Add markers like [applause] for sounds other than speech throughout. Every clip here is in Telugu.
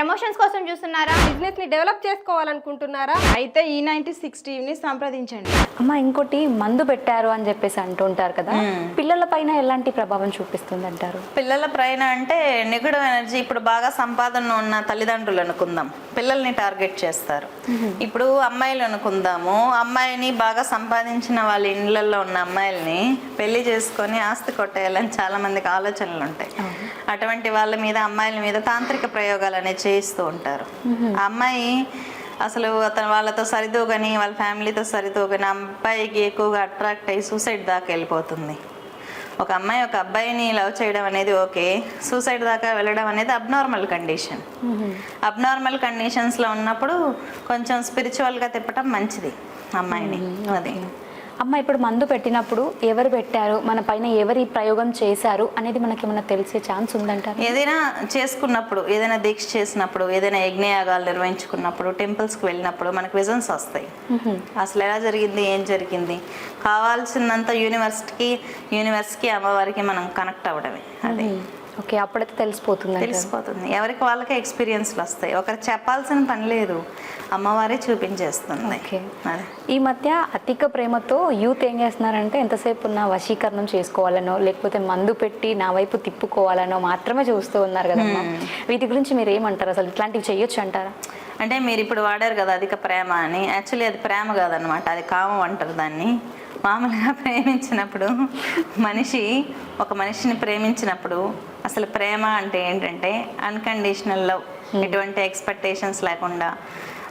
ప్రమోషన్స్ కోసం చూస్తున్నారా? బిజినెస్ని డెవలప్ చేసుకోవాలనుకుంటున్నారా? అయితే ఈ నైన్టీ సిక్స్ టీవీని సంప్రదించండి. అమ్మ ఇంకోటి మందు పెట్టారు అని చెప్పేసి అంటుంటారు కదా పిల్లల పైన ఎలాంటి ప్రభావం చూపిస్తుంది అంటారు పిల్లల పైన అంటే నెగటివ్ ఎనర్జీ ఇప్పుడు బాగా సంపాదన ఉన్న తల్లిదండ్రులు అనుకుందాం. పిల్లల్ని టార్గెట్ చేస్తారు. ఇప్పుడు అమ్మాయిలు అనుకుందాము. అమ్మాయిని బాగా సంపాదించిన వాళ్ళ ఇండ్లలో ఉన్న అమ్మాయిల్ని పెళ్ళి చేసుకొని ఆస్తి కొట్టేయాలని చాలా మందికి ఆలోచనలు ఉంటాయి. అటువంటి వాళ్ళ మీద అమ్మాయిల మీద తాంత్రిక ప్రయోగాలు అనేవి చేయిస్తూ ఉంటారు. ఆ అమ్మాయి అసలు అతను వాళ్ళతో సరితూగని వాళ్ళ ఫ్యామిలీతో సరితూగని ఆ అబ్బాయికి ఎక్కువగా అట్రాక్ట్ అయ్యి సూసైడ్ దాకా వెళ్ళిపోతుంది. ఒక అమ్మాయి ఒక అబ్బాయిని లవ్ చేయడం అనేది ఓకే. సూసైడ్ దాకా వెళ్ళడం అనేది అబ్నార్మల్ కండిషన్. అబ్నార్మల్ కండిషన్స్లో ఉన్నప్పుడు కొంచెం స్పిరిచువల్గా తిప్పటం మంచిది అమ్మాయిని. అది. అమ్మ ఇప్పుడు మందు పెట్టినప్పుడు ఎవరు పెట్టారు? మన పైన ఎవరి ప్రయోగం చేశారు? అనేది మనకి ఏమైనా తెలిసే ఛాన్స్ ఉందంటారు? ఏదైనా చేసుకున్నప్పుడు ఏదైనా దీక్ష చేసినప్పుడు ఏదైనా యజ్ఞయాగాలు నిర్వహించుకున్నప్పుడు టెంపుల్స్కి వెళ్ళినప్పుడు మనకు విజన్స్ వస్తాయి. అసలు ఎలా జరిగింది? ఏం జరిగింది? కావాల్సినంత యూనివర్సిటీకి యూనివర్స్కి అమ్మవారికి మనం కనెక్ట్ అవ్వడమే అది. ఓకే అప్పుడైతే తెలిసిపోతుంది. తెలిసిపోతుంది. ఎవరికి? వాళ్ళకే ఎక్స్పీరియన్స్లు వస్తాయి. ఒకరు చెప్పాల్సిన పని లేదు. అమ్మవారే చూపించేస్తుంది. ఈ మధ్య అధిక ప్రేమతో యూత్ ఏం చేస్తున్నారంటే ఎంతసేపు ఉన్న వశీకరణం చేసుకోవాలనో లేకపోతే మందు పెట్టి నా వైపు తిప్పుకోవాలనో మాత్రమే చూస్తూ ఉన్నారు కదమ్మా వీటి గురించి మీరు ఏమంటారు? అసలు ఇట్లాంటివి చేయొచ్చు అంటారా? అంటే మీరు ఇప్పుడు వాడారు కదా అధిక ప్రేమ అని. యాక్చువల్లీ అది ప్రేమ కాదనమాట. అది కామం అంటారు దాన్ని. మామూలుగా ప్రేమించినప్పుడు మనిషి ఒక మనిషిని ప్రేమించినప్పుడు అసలు ప్రేమ అంటే ఏంటంటే అన్కండిషనల్ లవ్ ఎటువంటి ఎక్స్పెక్టేషన్స్ లేకుండా.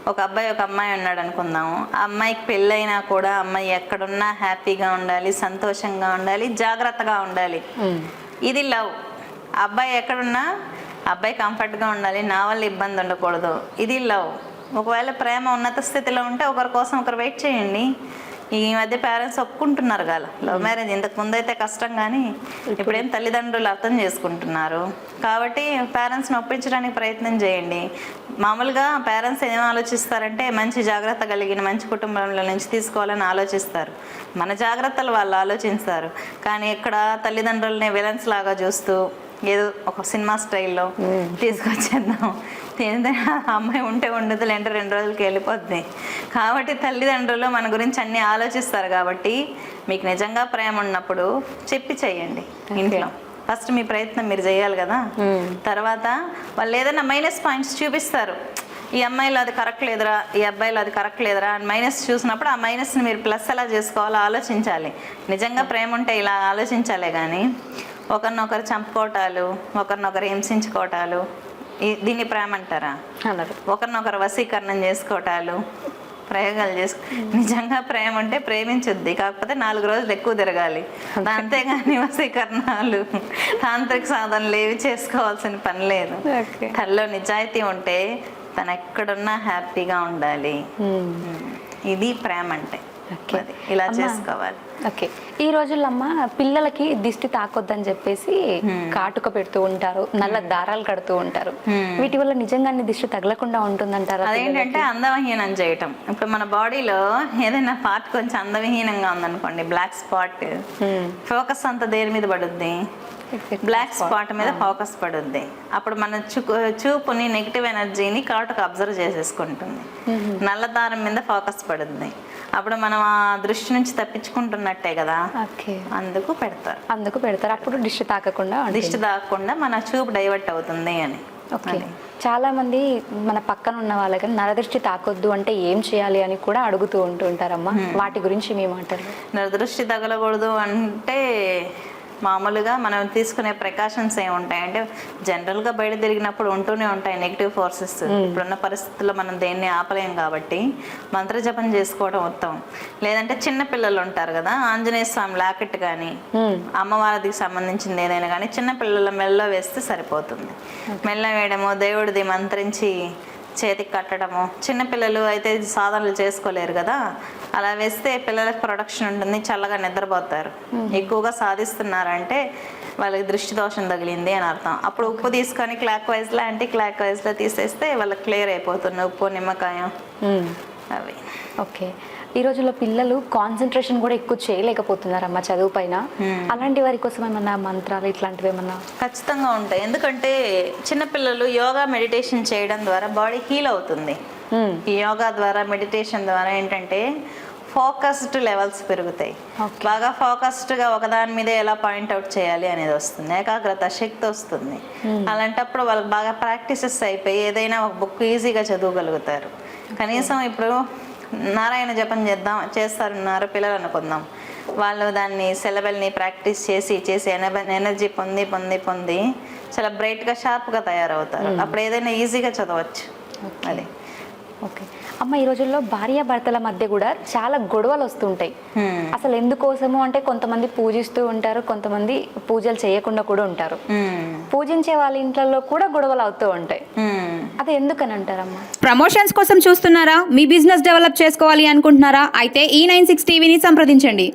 ఒక అబ్బాయి ఒక అమ్మాయి ఉన్నాడు అనుకుందాము. ఆ అమ్మాయికి పెళ్ళైనా కూడా అమ్మాయి ఎక్కడున్నా హ్యాపీగా ఉండాలి సంతోషంగా ఉండాలి జాగ్రత్తగా ఉండాలి. ఇది లవ్. అబ్బాయి ఎక్కడున్నా అబ్బాయి కంఫర్ట్గా ఉండాలి నా వల్ల ఇబ్బంది ఉండకూడదు. ఇది లవ్. ఒకవేళ ప్రేమ ఉన్నత స్థితిలో ఉంటే ఒకరి కోసం ఒకరు వెయిట్ చేయండి. ఈ మధ్య పేరెంట్స్ ఒప్పుకుంటున్నారు కదా. లవ్ మ్యారేజ్ ఇంతకు ముందు అయితే కష్టం కానీ ఇప్పుడేం తల్లిదండ్రులు అర్థం చేసుకుంటున్నారు. కాబట్టి పేరెంట్స్ని ఒప్పించడానికి ప్రయత్నం చేయండి. మామూలుగా పేరెంట్స్ ఏం ఆలోచిస్తారంటే మంచి జాగ్రత్త కలిగిన మంచి కుటుంబంలో నుంచి తీసుకోవాలని ఆలోచిస్తారు. మన జాగ్రత్తలు వాళ్ళు ఆలోచిస్తారు. కానీ ఇక్కడ తల్లిదండ్రులని విలన్స్ లాగా చూస్తూ ఏదో ఒక సినిమా స్టైల్లో తీసుకొచ్చేద్దాం. [laughs] ఆ అమ్మాయి ఉంటే ఉండదు లేదంటే రెండు రోజులకి వెళ్ళిపోద్ది. కాబట్టి తల్లిదండ్రులు మన గురించి అన్నీ ఆలోచిస్తారు కాబట్టి మీకు నిజంగా ప్రేమ ఉన్నప్పుడు చెప్పి చేయండి ఇంట్లో. ఫస్ట్ మీ ప్రయత్నం మీరు చేయాలి కదా. తర్వాత వాళ్ళు ఏదైనా మైనస్ పాయింట్స్ చూపిస్తారు. ఈ అమ్మాయిలో అది కరెక్ట్ లేదురా ఈ అబ్బాయిలో అది కరెక్ట్ లేదురా అని మైనస్ చూసినప్పుడు ఆ మైనస్ని మీరు ప్లస్ ఎలా చేసుకోవాలో ఆలోచించాలి. నిజంగా ప్రేమ ఉంటే ఇలా ఆలోచించాలే కానీ ఒకరినొకరు చంపుకోవటాలు ఒకరినొకరు హింసించుకోవటాలు దీన్ని ప్రేమ అంటారా? ఒకరినొకరు వశీకరణం చేసుకోవటాలు ప్రయోగాలు చేసుకో నిజంగా ప్రేమ ఉంటే ప్రేమించుద్ది కాకపోతే నాలుగు రోజులు ఎక్కువ తిరగాలి. అంతేగాని వశీకరణాలు తాంత్రిక సాధనలు ఏవి చేసుకోవాల్సిన పని లేదు. తనలో నిజాయితీ ఉంటే తను ఎక్కడున్నా హ్యాపీగా ఉండాలి. ఇది ప్రేమ అంటే. ఇలా. చేసుకోవాలి. ఓకే. ఈ రోజుల్లో అమ్మ పిల్లలకి దిష్టి తాకొద్దని చెప్పేసి కాటుక పెడుతూ ఉంటారు నల్ల దారాలు కడుతూ ఉంటారు. వీటి వల్ల నిజంగానే దిష్టి తగలకుండా ఉంటుందంటారా అదేంటంటే అందవిహీనం చేయటం. ఇప్పుడు మన బాడీలో ఏదైనా పార్ట్ కొంచెం అందవిహీనంగా ఉందనుకోండి బ్లాక్ స్పాట్ ఫోకస్ అంతా దేని మీద పడుద్ది? బ్లాక్ స్పాట్ మీద ఫోకస్ పడుద్ది. అప్పుడు మన చూపుని నెగిటివ్ ఎనర్జీని కాటుకు అబ్జర్వ్ చేసేసుకుంటుంది. నల్ల దారం మీద ఫోకస్ పడుద్ది. అప్పుడు మనం ఆ దృష్టి నుంచి తప్పించుకుంటున్నట్టే కదా. ఓకే. అందుకు పెడతారు. అందుకు పెడతారు. అప్పుడు దిష్టి తాకకుండా. దిష్టి దాక్కుండా మన చూపు డైవర్ట్ అవుతుంది అని. ఓకే. చాలా మంది మన పక్కన ఉన్న వాళ్ళకి నరదృష్టి తాకొద్దు అంటే ఏం చేయాలి అని కూడా అడుగుతూ ఉంటూ ఉంటారమ్మా వాటి గురించి మీ మాటలు. దృష్టి తగలకూడదు అంటే మామూలుగా మనం తీసుకునే ప్రికాషన్స్ ఏమి ఉంటాయి అంటే జనరల్గా బయట తిరిగినప్పుడు ఉంటూనే ఉంటాయి నెగిటివ్ ఫోర్సెస్. ఇప్పుడున్న పరిస్థితుల్లో మనం దేన్ని ఆపలేం కాబట్టి మంత్రజపం చేసుకోవడం ఉత్తమం. లేదంటే చిన్న పిల్లలు ఉంటారు కదా ఆంజనేయ స్వామి లాకెట్ కానీ అమ్మవారికి సంబంధించింది ఏదైనా కానీ చిన్న పిల్లల మెల్ల వేస్తే సరిపోతుంది. మెల్ల వేయడము దేవుడిది మంత్రించి చేతికి కట్టడము. చిన్నపిల్లలు అయితే సాధనలు చేసుకోలేరు కదా. అలా వేస్తే పిల్లలకు ప్రొడక్షన్ ఉంటుంది చల్లగా నిద్రపోతారు. ఎక్కువగా సాధిస్తున్నారంటే వాళ్ళకి దృష్టి దోషం తగిలింది అని అర్థం. అప్పుడు ఉప్పు తీసుకొని క్లాక్ వైజ్లో యాంటీ క్లాక్ వైజ్లో తీసేస్తే వాళ్ళకి క్లియర్ అయిపోతుంది ఉప్పు నిమ్మకాయ. మ్మ్. అవి. ఓకే. ఈ రోజుల్లో పిల్లలు కాన్సన్ట్రేషన్ కూడా ఎక్కువ చేయలేకపోతున్నారమ్మా చదువు పైన? అలాంటి వారి కోసం ఏమన్నా మంత్రాలు ఇట్లాంటివి ఏమన్నా? ఖచ్చితంగా ఉంటాయి. ఎందుకంటే చిన్నపిల్లలు యోగా మెడిటేషన్ చేయడం ద్వారా బాడీ హీల్ అవుతుంది. యోగా ద్వారా మెడిటేషన్ ద్వారా ఏంటంటే ఫోకస్డ్ లెవెల్స్ పెరుగుతాయి. బాగా ఫోకస్డ్గా ఒకదాని మీదే ఎలా పాయింట్ అవుట్ చేయాలి అనేది వస్తుంది. ఏకాగ్రత శక్తి వస్తుంది. అలాంటప్పుడు వాళ్ళకి బాగా ప్రాక్టీసెస్ అయిపోయి ఏదైనా ఒక బుక్ ఈజీగా చదవగలుగుతారు. కనీసం ఇప్పుడు నారాయణ జపం చేద్దాం చేస్తారన్నారు పిల్లలు అనుకుందాం వాళ్ళు దాన్ని సెలబల్ని ప్రాక్టీస్ చేసి చేసి ఎనర్జీ ఎనర్జీ పొంది పొంది పొంది చాలా బ్రైట్గా షార్ప్గా తయారవుతారు. అప్పుడు ఏదైనా ఈజీగా చదవచ్చు. అది. ఓకే. అమ్మ ఈ రోజుల్లో భార్యాభర్తల మధ్య కూడా చాలా గొడవలు వస్తుంటాయి. అసలు ఎందుకోసము? అంటే కొంతమంది పూజిస్తూ ఉంటారు కొంతమంది పూజలు చేయకుండా కూడా ఉంటారు. పూజించే వాళ్ళ ఇంట్లో కూడా గొడవలు అవుతూ ఉంటాయి. అది ఎందుకని అంటారమ్మా? ప్రమోషన్స్ కోసం చూస్తున్నారా? మీ బిజినెస్ డెవలప్ చేసుకోవాలి అనుకుంటున్నారా? అయితే ఈ నైన్ సిక్స్ టీవీని సంప్రదించండి.